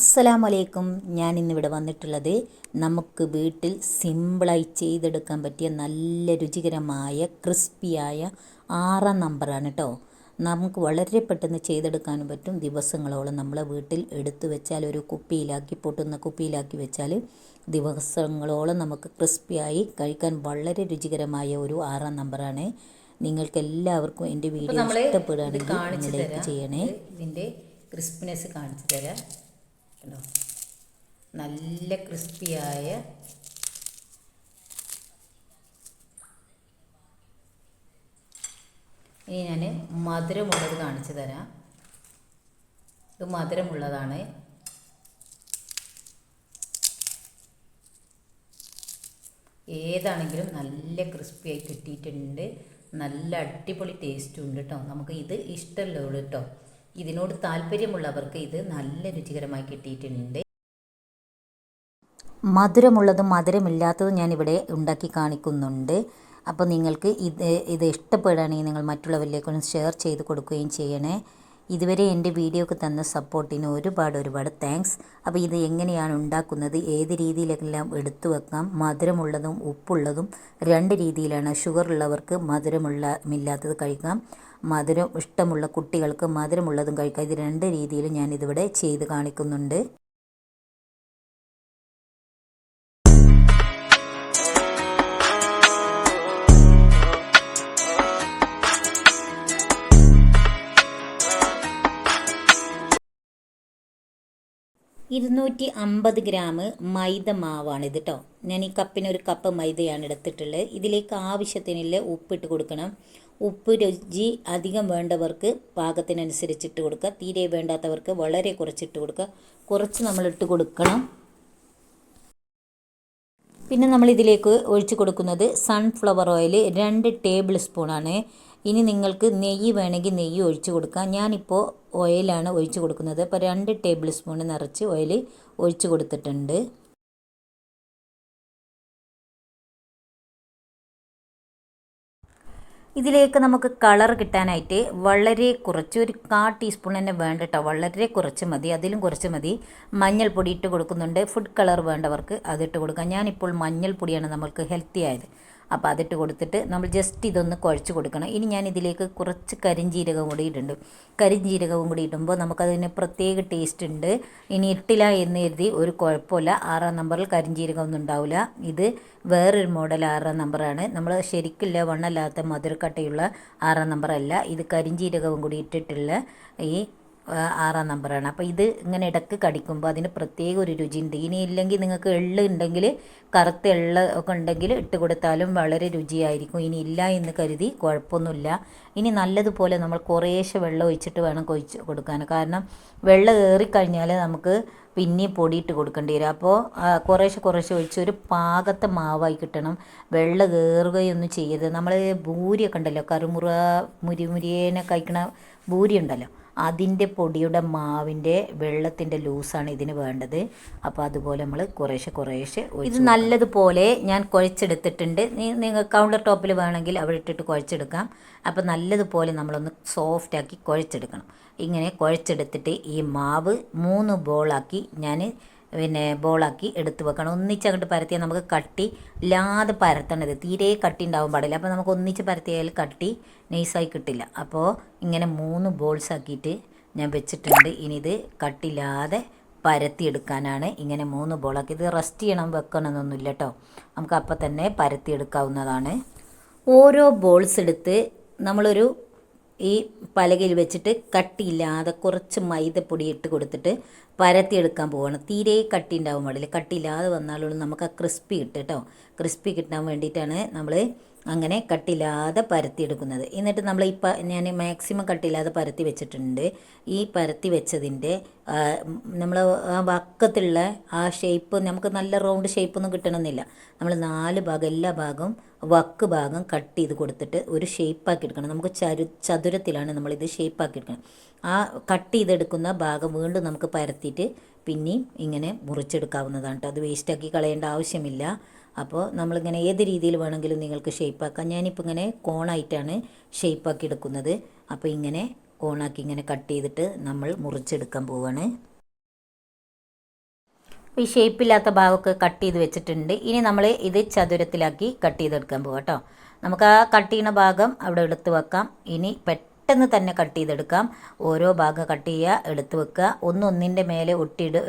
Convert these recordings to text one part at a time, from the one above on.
അസ്സലാമു വലൈക്കും ഞാൻ ഇന്നിവിടെ വന്നിട്ടുള്ളത് നമുക്ക് വീട്ടിൽ സിമ്പിളായി ചെയ്തെടുക്കാൻ പറ്റിയ നല്ല രുചികരമായ ക്രിസ്പിയായ ആറാം നമ്പറാണ് കേട്ടോ നമുക്ക് വളരെ പെട്ടെന്ന് ചെയ്തെടുക്കാനും പറ്റും. ദിവസങ്ങളോളം നമ്മളെ വീട്ടിൽ എടുത്തു വെച്ചാൽ ഒരു കുപ്പിയിലാക്കി പൊട്ടുന്ന കുപ്പിയിലാക്കി വെച്ചാൽ ദിവസങ്ങളോളം നമുക്ക് ക്രിസ്പിയായി കഴിക്കാൻ വളരെ രുചികരമായ ഒരു ആറാം നമ്പറാണ്. നിങ്ങൾക്ക് എല്ലാവർക്കും എന്റെ വീഡിയോ ഇഷ്ടപ്പെടുകയാണെങ്കിൽ ലൈക്ക് ചെയ്യണേ. ഇതിന്റെ ക്രിസ്പിനെസ് കാണിച്ചു തരാം. കണ്ടോ? നല്ല ക്രിസ്പിയായ ഇനി ഞാൻ മധുരമുള്ളത് കാണിച്ചു തരാം. ഇത് മധുരമുള്ളതാണ്. ഏതാണെങ്കിലും നല്ല ക്രിസ്പിയായി കിട്ടിയിട്ടുണ്ട്. നല്ല അടിപൊളി ടേസ്റ്റും ഉണ്ട് കേട്ടോ നമുക്ക് ഇത് ഇഷ്ടമല്ലോ കേട്ടോ ഇതിനോട് താല്പര്യമുള്ളവർക്ക് ഇത് നല്ല രുചികരമായി കിട്ടിയിട്ടുണ്ട്. മധുരമുള്ളതും മധുരമില്ലാത്തതും ഞാനിവിടെ ഉണ്ടാക്കി കാണിക്കുന്നുണ്ട്. അപ്പോൾ നിങ്ങൾക്ക് ഇത് ഇത് ഇഷ്ടപ്പെടുകയാണെങ്കിൽ നിങ്ങൾ മറ്റുള്ളവരിലേക്കൊന്ന് ഷെയർ ചെയ്ത് കൊടുക്കുകയും ചെയ്യണേ. ഇതുവരെ എന്റെ വീഡിയോക്ക് തന്ന സപ്പോർട്ടിന് ഒരുപാട് ഒരുപാട് താങ്ക്സ്. അപ്പോൾ ഇത് എങ്ങനെയാണ് ഉണ്ടാക്കുന്നത് ഏത് രീതിയിലെല്ലാം എടുത്തു വെക്കാം മധുരമുള്ളതും ഉപ്പുള്ളതും രണ്ട് രീതിയിലാണ്. ഷുഗർ ഉള്ളവർക്ക് മധുരമുള്ള ഇല്ലാത്തത് കഴിക്കാം. മധുരം ഇഷ്ടമുള്ള കുട്ടികൾക്ക് മധുരമുള്ളതും കഴിക്കാം. ഇത് രണ്ട് രീതിയിലും ഞാനിതിവിടെ ചെയ്ത് കാണിക്കുന്നുണ്ട്. ഇരുന്നൂറ്റി അമ്പത് ഗ്രാം മൈദ മാവാണ് ഇത് കേട്ടോ ഞാൻ ഈ കപ്പിന് ഒരു കപ്പ് മൈദയാണ് എടുത്തിട്ടുള്ളത്. ഇതിലേക്ക് ആവശ്യത്തിനുള്ള ഉപ്പിട്ട് കൊടുക്കണം. ഉപ്പ് രുചി അധികം വേണ്ടവർക്ക് പാകത്തിനനുസരിച്ചിട്ട് കൊടുക്കുക. തീരെ വേണ്ടാത്തവർക്ക് വളരെ കുറച്ചിട്ട് കൊടുക്കുക. കുറച്ച് നമ്മൾ ഇട്ട് കൊടുക്കണം. പിന്നെ നമ്മൾ ഇതിലേക്ക് ഒഴിച്ചു കൊടുക്കുന്നത് സൺഫ്ലവർ ഓയിൽ രണ്ട് ടേബിൾ സ്പൂണാണ് ഇനി നിങ്ങൾക്ക് നെയ്യ് വേണമെങ്കിൽ നെയ്യ് ഒഴിച്ചു കൊടുക്കാം. ഞാനിപ്പോൾ ഓയിലാണ് ഒഴിച്ച് കൊടുക്കുന്നത്. അപ്പോൾ രണ്ട് ടേബിൾ സ്പൂൺ നിറച്ച് ഓയിൽ ഒഴിച്ച് കൊടുത്തിട്ടുണ്ട്. ഇതിലേക്ക് നമുക്ക് കളർ കിട്ടാനായിട്ട് വളരെ കുറച്ച് ഒരു കാ ടീസ്പൂൺ തന്നെ വേണ്ട കേട്ടോ വളരെ കുറച്ച് മതി അതിലും കുറച്ച് മതി. മഞ്ഞൾപ്പൊടി ഇട്ട് കൊടുക്കുന്നുണ്ട്. ഫുഡ് കളർ വേണ്ടവർക്ക് അതിട്ട് കൊടുക്കാം. ഞാനിപ്പോൾ മഞ്ഞൾപ്പൊടിയാണ് നമ്മൾക്ക് ഹെൽത്തി ആയത്. അപ്പോൾ അതിട്ട് കൊടുത്തിട്ട് നമ്മൾ ജസ്റ്റ് ഇതൊന്ന് കുഴച്ച് കൊടുക്കണം. ഇനി ഞാൻ ഇതിലേക്ക് കുറച്ച് കരിഞ്ജീരകം കൂടി ഇടുന്നുണ്ട്. കരിഞ്ജീരകവും കൂടി ഇടുമ്പോൾ നമുക്കതിന് പ്രത്യേക ടേസ്റ്റ് ഉണ്ട്. ഇനി ഇട്ടില്ല എന്ന് കരുതി ഒരു കുഴപ്പമില്ല. ആറാം നമ്പറിൽ കരിഞ്ജീരകം ഒന്നും ഉണ്ടാവില്ല. ഇത് വേറൊരു മോഡൽ ആറാം നമ്പറാണ് നമ്മൾ ശരിക്കില്ല വണ്ണല്ലാത്ത മധുരക്കട്ടയുള്ള ആറാം നമ്പറല്ല ഇത് കരിഞ്ജീരകവും കൂടി ഇട്ടിട്ടുള്ള ഈ ആറാം നമ്പറാണ്. അപ്പോൾ ഇത് ഇങ്ങനെ ഇടയ്ക്ക് കടിക്കുമ്പോൾ അതിന് പ്രത്യേക ഒരു രുചിയുണ്ട് ഇനി ഇല്ലെങ്കിൽ നിങ്ങൾക്ക് എള്ള് ഉണ്ടെങ്കിൽ കറുത്ത എള്ള് ഒക്കെ ഉണ്ടെങ്കിൽ ഇട്ട് കൊടുത്താലും വളരെ രുചിയായിരിക്കും. ഇനി ഇല്ല എന്ന് കരുതി കുഴപ്പമൊന്നുമില്ല. ഇനി നല്ലതുപോലെ നമ്മൾ കുറേശ്ശെ വെള്ളം ഒഴിച്ചിട്ട് വേണം കൊഴിച്ച് കൊടുക്കാൻ. കാരണം വെള്ളം ഏറിക്കഴിഞ്ഞാൽ നമുക്ക് പിന്നെ പൊടിയിട്ട് കൊടുക്കേണ്ടി വരും. അപ്പോൾ കുറേശ്ശെ കുറേശ്ശെ ഒഴിച്ച് ഒരു പാകത്തെ മാവായി കിട്ടണം. വെള്ളം കയറുകയൊന്നും ചെയ്യരുത്. നമ്മൾ ഭൂരിയൊക്കെ ഉണ്ടല്ലോ കറുമുറ മുരിമുരിയേനെ കഴിക്കണ ഭൂരി ഉണ്ടല്ലോ അതിന്റെ പൊടിയുടെ മാവിന്റെ വെള്ളത്തിന്റെ ലൂസാണ് ഇതിന് വേണ്ടത്. അപ്പോൾ അതുപോലെ നമ്മൾ കുറേശ്ശെ കുറേശ്ശെ ഇത് നല്ലതുപോലെ ഞാൻ കുഴച്ചെടുത്തിട്ടുണ്ട്. നിങ്ങൾ കൗണ്ടർ ടോപ്പിൽ വേണമെങ്കിൽ അവിടെ ഇട്ടിട്ട് കുഴച്ചെടുക്കാം. അപ്പോൾ നല്ലതുപോലെ നമ്മളൊന്ന് സോഫ്റ്റാക്കി കുഴച്ചെടുക്കണം. ഇങ്ങനെ കുഴച്ചെടുത്തിട്ട് ഈ മാവ് മൂന്ന് ബോളാക്കി ഞാൻ പിന്നെ ബോളാക്കി എടുത്ത് വെക്കണം. ഒന്നിച്ച് അങ്ങോട്ട് പരത്തിയാൽ നമുക്ക് കട്ടി ഇല്ലാതെ പരത്തണത്. തീരെ കട്ടി ഉണ്ടാവാൻ പാടില്ല. അപ്പോൾ നമുക്ക് ഒന്നിച്ച് പരത്തിയാൽ കട്ടി നൈസായി കിട്ടില്ല. അപ്പോൾ ഇങ്ങനെ മൂന്ന് ബോൾസ് ആക്കിയിട്ട് ഞാൻ വെച്ചിട്ടുണ്ട്. ഇനി ഇത് കട്ടില്ലാതെ പരത്തിയെടുക്കാനാണ് ഇങ്ങനെ മൂന്ന് ബോളാക്കി ഇത് റെസ്റ്റ് ചെയ്യണം വെക്കണമെന്നൊന്നുമില്ല കേട്ടോ നമുക്ക് അപ്പം തന്നെ പരത്തിയെടുക്കാവുന്നതാണ്. ഓരോ ബോൾസ് എടുത്ത് നമ്മളൊരു ഈ പലകയിൽ വെച്ചിട്ട് കട്ടിയില്ലാതെ കുറച്ച് മൈദപ്പൊടി ഇട്ട് കൊടുത്തിട്ട് പരത്തിയെടുക്കാൻ പോവുകയാണ് തീരെ കട്ടി ഉണ്ടാവും പാടില്ല. കട്ടിയില്ലാതെ വന്നാലുള്ളൂ നമുക്ക് ആ ക്രിസ്പി കിട്ടും കേട്ടോ. ക്രിസ്പി കിട്ടാൻ വേണ്ടിയിട്ടാണ് നമ്മൾ അങ്ങനെ കട്ടില്ലാതെ പരത്തിയെടുക്കുന്നത് എന്നിട്ട് നമ്മൾ ഇപ്പം ഞാൻ മാക്സിമം കട്ടില്ലാതെ പരത്തി വെച്ചിട്ടുണ്ട്. ഈ പരത്തി വെച്ചതിന്റെ നമ്മൾ ആ വക്കത്തുള്ള ആ ഷേപ്പ് നമുക്ക് നല്ല റൗണ്ട് ഷേപ്പൊന്നും കിട്ടണമെന്നില്ല. നമ്മൾ നാല് ഭാഗം എല്ലാ ഭാഗവും വക്ക് ഭാഗം കട്ട് ചെയ്ത് കൊടുത്തിട്ട് ഒരു ഷേപ്പാക്കി എടുക്കണം. നമുക്ക് ചരു ചതുരത്തിലാണ് നമ്മളിത് ഷേപ്പാക്കി എടുക്കണം. ആ കട്ട് ചെയ്തെടുക്കുന്ന ഭാഗം വീണ്ടും നമുക്ക് പരത്തിയിട്ട് പിന്നെയും ഇങ്ങനെ മുറിച്ചെടുക്കാവുന്നതാണ് കേട്ടോ അത് വേസ്റ്റാക്കി കളയേണ്ട ആവശ്യമില്ല. അപ്പോൾ നമ്മളിങ്ങനെ ഏത് രീതിയിൽ വേണമെങ്കിലും നിങ്ങൾക്ക് ഷേപ്പാക്കാം. ഞാനിപ്പോൾ ഇങ്ങനെ കോണായിട്ടാണ് ഷേപ്പാക്കി എടുക്കുന്നത്. അപ്പോൾ ഇങ്ങനെ കോണാക്കി ഇങ്ങനെ കട്ട് ചെയ്തിട്ട് നമ്മൾ മുറിച്ചെടുക്കാൻ പോവാണ്. ഈ ഷേപ്പില്ലാത്ത ഭാഗമൊക്കെ കട്ട് ചെയ്ത് വെച്ചിട്ടുണ്ട്. ഇനി നമ്മൾ ഇത് ചതുരത്തിലാക്കി കട്ട് ചെയ്തെടുക്കാൻ പോകാം കേട്ടോ. നമുക്ക് ആ കട്ട് ചെയ്യുന്ന ഭാഗം അവിടെ എടുത്ത് വെക്കാം. ഇനി പെട്ടെന്ന് തന്നെ കട്ട് ചെയ്തെടുക്കാം. ഓരോ ഭാഗം കട്ട് ചെയ്യുക എടുത്ത് വെക്കുക. ഒന്നൊന്നിന്റെ മേലെ ഒട്ടിയിട്ട്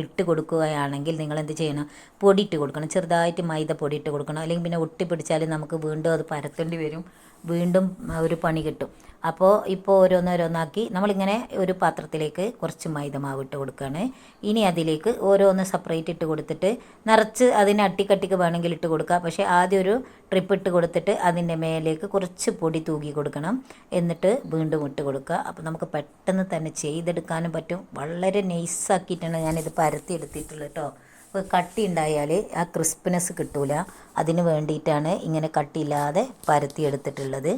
ഇട്ട് കൊടുക്കുകയാണെങ്കിൽ നിങ്ങൾ എന്ത് ചെയ്യണം? പൊടി ഇട്ട് കൊടുക്കണം. ചെറുതായിട്ട് മൈദ പൊടി ഇട്ട് കൊടുക്കണം. അല്ലെങ്കിൽ പിന്നെ ഒട്ടി പിടിച്ചാൽ നമുക്ക് വീണ്ടും അത് പരത്തേണ്ടി വരും. വീണ്ടും ഒരു പണി കിട്ടും. അപ്പോൾ ഇപ്പോൾ ഓരോന്നോരോന്നാക്കി നമ്മളിങ്ങനെ ഒരു പാത്രത്തിലേക്ക് കുറച്ച് മൈദ മാവ് ഇട്ട് കൊടുക്കുകയാണ്. ഇനി അതിലേക്ക് ഓരോന്ന് സെപ്പറേറ്റ് ഇട്ട് കൊടുത്തിട്ട് നിറച്ച് അതിനെ അട്ടിക്കട്ടിക്ക് വേണമെങ്കിൽ ഇട്ട് കൊടുക്കുക പക്ഷേ ആദ്യം ഒരു ട്രിപ്പ് ഇട്ട് കൊടുത്തിട്ട് അതിന്റെ മേലേക്ക് കുറച്ച് പൊടി തൂകി കൊടുക്കണം. എന്നിട്ട് വീണ്ടും ഇട്ട് കൊടുക്കുക. അപ്പോൾ നമുക്ക് പെട്ടെന്ന് തന്നെ ചെയ്തെടുക്കാനും പറ്റും. വളരെ നൈസാക്കിയിട്ടാണ് ഞാനിത് പരത്തി എടുത്തിട്ടുള്ളത് കേട്ടോ അപ്പോൾ കട്ടി ഉണ്ടായാൽ ആ ക്രിസ്പിനെസ് കിട്ടൂല. അതിന് വേണ്ടിയിട്ടാണ് ഇങ്ങനെ കട്ടിയില്ലാതെ പരത്തി എടുത്തിട്ടുള്ളത്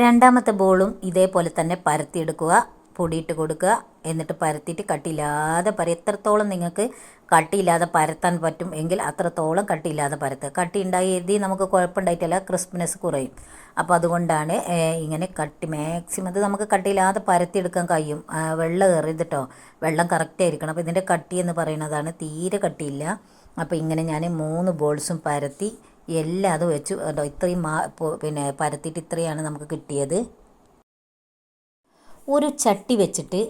രണ്ടാമത്തെ ബോളും ഇതേപോലെ തന്നെ പരത്തിയെടുക്കുക. പൊടിയിട്ട് കൊടുക്കുക. എന്നിട്ട് പരത്തിയിട്ട് കട്ടിയില്ലാതെ പര എത്രത്തോളം നിങ്ങൾക്ക് കട്ടിയില്ലാതെ പരത്താൻ പറ്റും എങ്കിൽ അത്രത്തോളം കട്ടിയില്ലാതെ പരത്തുക. കട്ടി ഉണ്ടായി എഴുതി നമുക്ക് കുഴപ്പമുണ്ടായിട്ടല്ല. ക്രിസ്പിനെസ് കുറയും. അപ്പോൾ അതുകൊണ്ടാണ് ഇങ്ങനെ കട്ടി മാക്സിമം ഇത് നമുക്ക് കട്ടിയില്ലാതെ പരത്തിയെടുക്കാൻ കഴിയും. വെള്ളം കയറിയത് കേട്ടോ വെള്ളം കറക്റ്റ് ആയിരിക്കണം. അപ്പോൾ ഇതിന്റെ കട്ടി എന്ന് പറയുന്നതാണ് തീരെ കട്ടിയില്ല. അപ്പോൾ ഇങ്ങനെ ഞാൻ മൂന്ന് ബോൾസും പരത്തി എല്ലാം അത് വെച്ചു. ഇത്രയും പിന്നെ പരത്തിയിട്ട് ഇത്രയാണ് നമുക്ക് കിട്ടിയത്. ഒരു ചട്ടി വെച്ചിട്ട്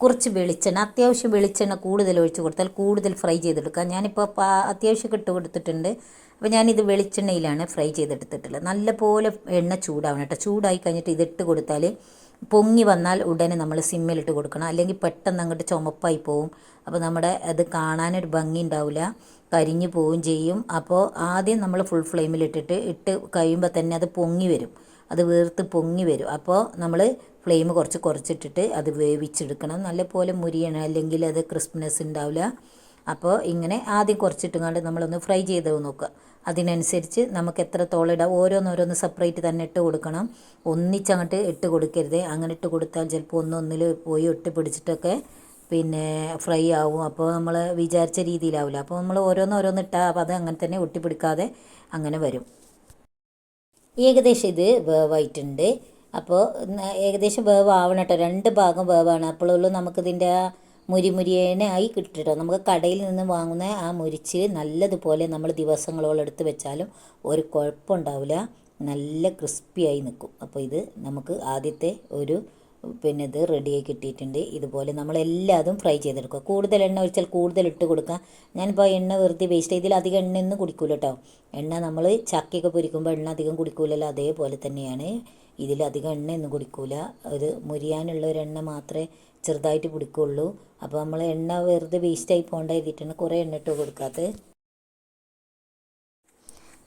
കുറച്ച് വെളിച്ചെണ്ണ അത്യാവശ്യം വെളിച്ചെണ്ണ കൂടുതൽ ഒഴിച്ച് കൊടുത്താൽ കൂടുതൽ ഫ്രൈ ചെയ്തെടുക്കാം. ഞാനിപ്പോൾ അത്യാവശ്യം ഇട്ട് കൊടുത്തിട്ടുണ്ട്. അപ്പോൾ ഞാനിത് വെളിച്ചെണ്ണയിലാണ് ഫ്രൈ ചെയ്തെടുത്തിട്ടുള്ളത്. നല്ലപോലെ എണ്ണ ചൂടാവണം കേട്ടോ. ചൂടായി കഴിഞ്ഞിട്ട് ഇതിട്ട് കൊടുത്താൽ പൊങ്ങി വന്നാൽ ഉടനെ നമ്മൾ സിമ്മിലിട്ട് കൊടുക്കണം. അല്ലെങ്കിൽ പെട്ടെന്ന് അങ്ങോട്ട് ചുമപ്പായി പോവും. അപ്പോൾ നമ്മുടെ അത് കാണാനൊരു ഭംഗി ഉണ്ടാവില്ല കരിഞ്ഞു പോവുകയും ചെയ്യും. അപ്പോൾ ആദ്യം നമ്മൾ ഫുൾ ഫ്ലെയിമിലിട്ടിട്ട് ഇട്ട് കഴിയുമ്പോൾ തന്നെ അത് പൊങ്ങി വരും. അത് വീർത്ത് പൊങ്ങി വരും. അപ്പോൾ നമ്മൾ ഫ്ലെയിം കുറച്ച് കുറച്ചിട്ടിട്ട് അത് വേവിച്ചെടുക്കണം. നല്ലപോലെ മുരിയണം. അല്ലെങ്കിൽ അത് ക്രിസ്പ്നെസ് ഉണ്ടാവില്ല. അപ്പോൾ ഇങ്ങനെ ആദ്യം കുറച്ചിട്ടുകൊണ്ട് നമ്മളൊന്ന് ഫ്രൈ ചെയ്ത് നോക്കുക. അതിനനുസരിച്ച് നമുക്ക് എത്രത്തോളം ഇടാം. ഓരോന്നോരോന്ന് സെപ്പറേറ്റ് തന്നെ ഇട്ട് കൊടുക്കണം. ഒന്നിച്ചങ്ങോട്ട് ഇട്ട് കൊടുക്കരുത്. അങ്ങനെ ഇട്ട് കൊടുത്താൽ ചിലപ്പോൾ ഒന്നൊന്നിൽ പോയി ഒട്ടി പിടിച്ചിട്ടൊക്കെ പിന്നെ ഫ്രൈ ആവും. അപ്പോൾ നമ്മൾ വിചാരിച്ച രീതിയിലാവില്ല. അപ്പോൾ നമ്മൾ ഓരോന്നോരോന്ന് ഇട്ടാൽ അപ്പോൾ അത് അങ്ങനെ തന്നെ ഒട്ടിപ്പിടിക്കാതെ അങ്ങനെ വരും. ഏകദേശം ഇത് വേവായിട്ടുണ്ട്. അപ്പോൾ ഏകദേശം വേവ് ആവണം കേട്ടോ രണ്ട് ഭാഗം വേവാണ്. അപ്പോഴുള്ളൂ നമുക്കിതിന്റെ ആ മുരി മുരിയേനെ ആയി കിട്ടിട്ടോ. നമുക്ക് കടയിൽ നിന്ന് വാങ്ങുന്ന ആ മുരിച്ച് നല്ലതുപോലെ നമ്മൾ ദിവസങ്ങളോളം എടുത്ത് വെച്ചാലും ഒരു കുഴപ്പമുണ്ടാവില്ല. നല്ല ക്രിസ്പിയായി നിൽക്കും. അപ്പോൾ ഇത് നമുക്ക് ആദ്യത്തെ ഒരു പിന്നെ ഇത് റെഡിയായി കിട്ടിയിട്ടുണ്ട്. ഇതുപോലെ നമ്മൾ എല്ലാതും ഫ്രൈ ചെയ്തെടുക്കുക. കൂടുതൽ എണ്ണ ഒഴിച്ചാൽ കൂടുതൽ ഇട്ട് കൊടുക്കുക. ഞാനിപ്പോൾ എണ്ണ വെറുതെ വേസ്റ്റ് ഇതിൽ അധികം എണ്ണ ഒന്നും കുടിക്കൂല കേട്ടോ എണ്ണ നമ്മൾ ചക്കയൊക്കെ പൊരിക്കുമ്പോൾ എണ്ണ അധികം കുടിക്കൂലല്ലോ. അതേപോലെ തന്നെയാണ്. ഇതിൽ അധികം എണ്ണയൊന്നും കുടിക്കൂല. ഒരു മുരിയാനുള്ള ഒരു എണ്ണ മാത്രമേ ചെറുതായിട്ട് പിടിക്കുള്ളൂ അപ്പോൾ നമ്മൾ എണ്ണ വെറുതെ വേസ്റ്റായി പോകേണ്ട എഴുതിയിട്ടാണ് കുറേ എണ്ണ ഇട്ട് കൊടുക്കാത്തത്.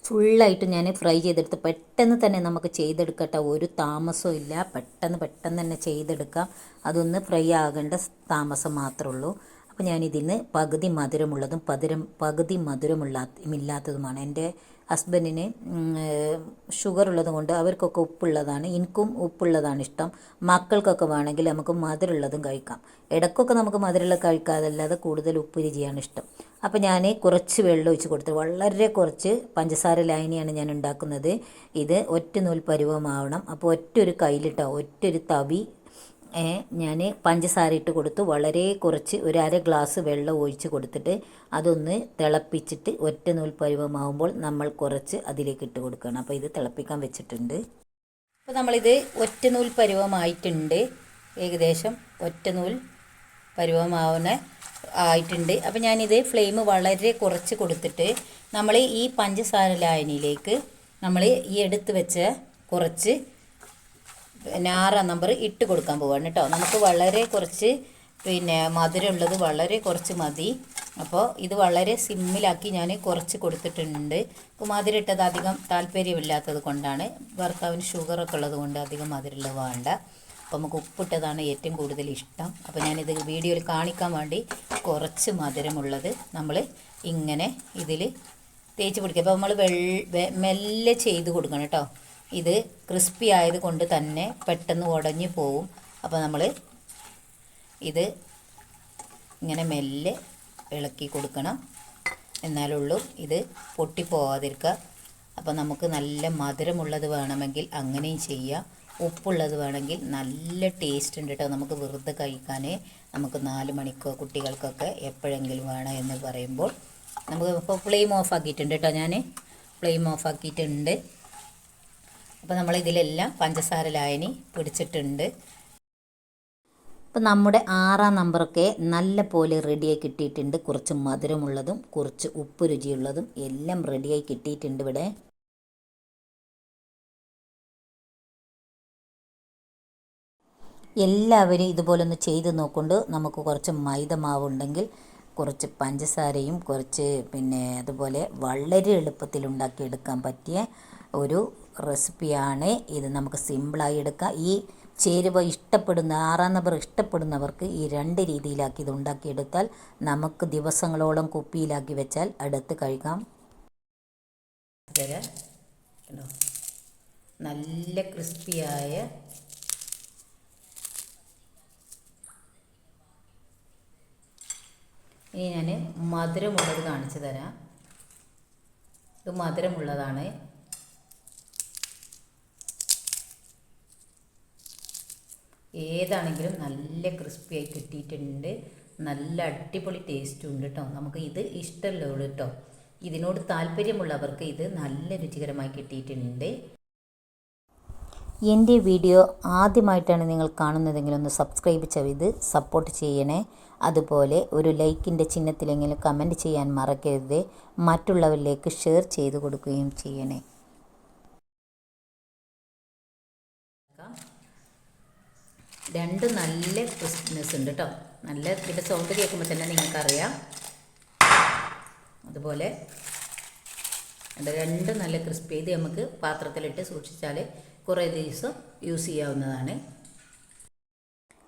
ഫുള്ളായിട്ട് ഞാൻ ഫ്രൈ ചെയ്തെടുത്ത് പെട്ടെന്ന് തന്നെ നമുക്ക് ചെയ്തെടുക്കട്ടെ. ഒരു താമസവും ഇല്ല. പെട്ടെന്ന് പെട്ടെന്ന് തന്നെ ചെയ്തെടുക്കാം. അതൊന്ന് ഫ്രൈ ആകേണ്ട താമസം മാത്രമേ ഉള്ളൂ. അപ്പോൾ ഞാൻ നിന്ന് പകുതി മധുരമുള്ളതും പതിരം പകുതി മധുരമുള്ള ഇല്ലാത്തതുമാണ് എന്റെ ഹസ്ബൻഡിന് ഷുഗർ ഉള്ളത് കൊണ്ട് അവർക്കൊക്കെ ഉപ്പുള്ളതാണ് എനിക്കും ഉപ്പുള്ളതാണ് ഇഷ്ടം. മക്കൾക്കൊക്കെ വേണമെങ്കിൽ നമുക്ക് മധുരമുള്ളതും കഴിക്കാം. ഇടക്കൊക്കെ നമുക്ക് മധുരമുള്ള കഴിക്കാതല്ലാതെ കൂടുതൽ ഉപ്പ് രുചിയാണ് ഇഷ്ടം. അപ്പോൾ ഞാൻ കുറച്ച് വെള്ളം ഒഴിച്ച് കൊടുത്തു വളരെ കുറച്ച് പഞ്ചസാര ലൈനിയാണ് ഞാൻ ഉണ്ടാക്കുന്നത്. ഇത് ഒറ്റ നൂൽ പരുവമാവണം. അപ്പോൾ ഒറ്റ ഒരു കയ്യിലിട്ടോ ഒറ്റ ഒരു തവി ഞാൻ പഞ്ചസാര ഇട്ട് കൊടുത്തു. വളരെ കുറച്ച് ഒരു അര ഗ്ലാസ് വെള്ളം ഒഴിച്ച് കൊടുത്തിട്ട് അതൊന്ന് തിളപ്പിച്ചിട്ട് ഒറ്റ നൂൽ പരുവമാകുമ്പോൾ നമ്മൾ കുറച്ച് അതിലേക്ക് ഇട്ട് കൊടുക്കണം. അപ്പോൾ ഇത് തിളപ്പിക്കാൻ വെച്ചിട്ടുണ്ട്. അപ്പോൾ നമ്മളിത് ഒറ്റ നൂൽ പരുവമായിട്ടുണ്ട്. ഏകദേശം ഒറ്റ നൂൽ പരുവമാവുന്ന ആയിട്ടുണ്ട്. അപ്പോൾ ഞാനിത് ഫ്ലെയിം വളരെ കുറച്ച് കൊടുത്തിട്ട് നമ്മൾ ഈ പഞ്ചസാര ലായനിയിലേക്ക് നമ്മൾ ഈ എടുത്ത് വെച്ച കുറച്ച് പിന്നെ ആറാം നമ്പർ ഇട്ട് കൊടുക്കാൻ പോവാണ് കേട്ടോ. നമുക്ക് വളരെ കുറച്ച് പിന്നെ മധുരമുള്ളത് വളരെ കുറച്ച് മതി. അപ്പോൾ ഇത് വളരെ സിമ്മിലാക്കി ഞാൻ കുറച്ച് കൊടുത്തിട്ടുണ്ട്. മധുരം ഇട്ടത് അധികം താല്പര്യമില്ലാത്തത് കൊണ്ടാണ്. ഭർത്താവിന് ഷുഗറൊക്കെ ഉള്ളത് കൊണ്ട് അധികം മധുരമുള്ളത് വേണ്ട. അപ്പോൾ നമുക്ക് ഉപ്പിട്ടതാണ് ഏറ്റവും കൂടുതൽ ഇഷ്ടം. അപ്പോൾ ഞാനിത് വീഡിയോയിൽ കാണിക്കാൻ വേണ്ടി കുറച്ച് മധുരമുള്ളത് നമ്മൾ ഇങ്ങനെ ഇതിൽ തേച്ച് പിടിക്കുക. അപ്പോൾ നമ്മൾ വെള്ള മെല്ലെ ചെയ്ത് കൊടുക്കണം കേട്ടോ. ഇത് ക്രിസ്പി ആയതുകൊണ്ട് തന്നെ പെട്ടെന്ന് ഉടഞ്ഞു പോവും. അപ്പോൾ നമ്മൾ ഇത് ഇങ്ങനെ മെല്ലെ ഇളക്കി കൊടുക്കണം. എന്നാലുള്ളൂ ഇത് പൊട്ടിപ്പോവാതിരിക്കുക അപ്പോൾ നമുക്ക് നല്ല മധുരമുള്ളത് വേണമെങ്കിൽ അങ്ങനെയും ചെയ്യാം. ഉപ്പുള്ളത് വേണമെങ്കിൽ നല്ല ടേസ്റ്റ് ഉണ്ട് കേട്ടോ നമുക്ക് വെറുതെ കഴിക്കാൻ നമുക്ക് നാല് മണിക്കോ കുട്ടികൾക്കൊക്കെ എപ്പോഴെങ്കിലും വേണം എന്ന് പറയുമ്പോൾ. നമുക്ക് ഇപ്പോൾ ഫ്ലെയിം ഓഫ് ആക്കിയിട്ടുണ്ട് കേട്ടോ ഞാൻ ഫ്ലെയിം ഓഫ് ആക്കിയിട്ടുണ്ട്. അപ്പോൾ നമ്മൾ ഇതിലെല്ലാം പഞ്ചസാര ലായനി പിടിച്ചിട്ടുണ്ട്. അപ്പോൾ നമ്മുടെ ആറാം നമ്പറൊക്കെ നല്ല പോലെ റെഡിയായി കിട്ടിയിട്ടുണ്ട്. കുറച്ച് മധുരമുള്ളതും കുറച്ച് ഉപ്പ് രുചിയുള്ളതും എല്ലാം റെഡിയായി കിട്ടിയിട്ടുണ്ട് ഇവിടെ. എല്ലാവരും ഇതുപോലെ ഒന്ന് ചെയ്ത് നോക്കൊണ്ട് നമുക്ക് കുറച്ച് മൈദ മാവുണ്ടെങ്കിൽ കുറച്ച് പഞ്ചസാരയും കുറച്ച് പിന്നെ അതുപോലെ വളരെ എളുപ്പത്തിൽ ഉണ്ടാക്കിയെടുക്കാൻ പറ്റിയ ഒരു റെസിപ്പിയാണ് ഇത്. നമുക്ക് സിമ്പിളായി എടുക്കാം. ഈ ചേരുവ ഇഷ്ടപ്പെടുന്ന ആറാം നമ്പർ ഇഷ്ടപ്പെടുന്നവർക്ക് ഈ രണ്ട് രീതിയിലാക്കി ഇത് ഉണ്ടാക്കിയെടുത്താൽ നമുക്ക് ദിവസങ്ങളോളം കുപ്പിയിലാക്കി വെച്ചാൽ അടുത്ത് കഴിക്കാം കണ്ടോ? നല്ല ക്രിസ്പിയായ ഇനി ഞാൻ മധുരമുള്ളത് കാണിച്ചു തരാം. ഇത് മധുരമുള്ളതാണ്. ഏതാണെങ്കിലും നല്ല ക്രിസ്പിയായി കിട്ടിയിട്ടുണ്ട്. നല്ല അടിപൊളി ടേസ്റ്റും ഉണ്ട് കേട്ടോ നമുക്ക് ഇത് ഇഷ്ടമുള്ളൂ കേട്ടോ ഇതിനോട് താല്പര്യമുള്ളവർക്ക് ഇത് നല്ല രുചികരമായി കിട്ടിയിട്ടുണ്ട്. എന്റെ വീഡിയോ ആദ്യമായിട്ടാണ് നിങ്ങൾ കാണുന്നതെങ്കിൽ ഒന്ന് സബ്സ്ക്രൈബ് ചെയ്ത് സപ്പോർട്ട് ചെയ്യണേ. അതുപോലെ ഒരു ലൈക്കിന്റെ ചിഹ്നത്തിലെങ്കിലും കമന്റ് ചെയ്യാൻ മറക്കരുത്. മറ്റുള്ളവരിലേക്ക് ഷെയർ ചെയ്ത് കൊടുക്കുകയും ചെയ്യണേ. രണ്ട് നല്ല ക്രിസ്പിനെസ് ഉണ്ട് കേട്ടോ നല്ല ഇതിന്റെ സൗണ്ട് കേൾക്കുമ്പോൾ തന്നെ നിങ്ങൾക്കറിയാം. അതുപോലെ അത് രണ്ട് നല്ല ക്രിസ്പി ചെയ്ത് നമുക്ക് പാത്രത്തിലിട്ട് സൂക്ഷിച്ചാൽ കുറേ ദിവസം യൂസ് ചെയ്യാവുന്നതാണ്.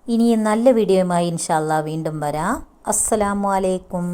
ഇനിയും നല്ല വീഡിയോയുമായി ഇൻഷാല്ല വീണ്ടും വരാം. അസ്സലാമു അലൈക്കും.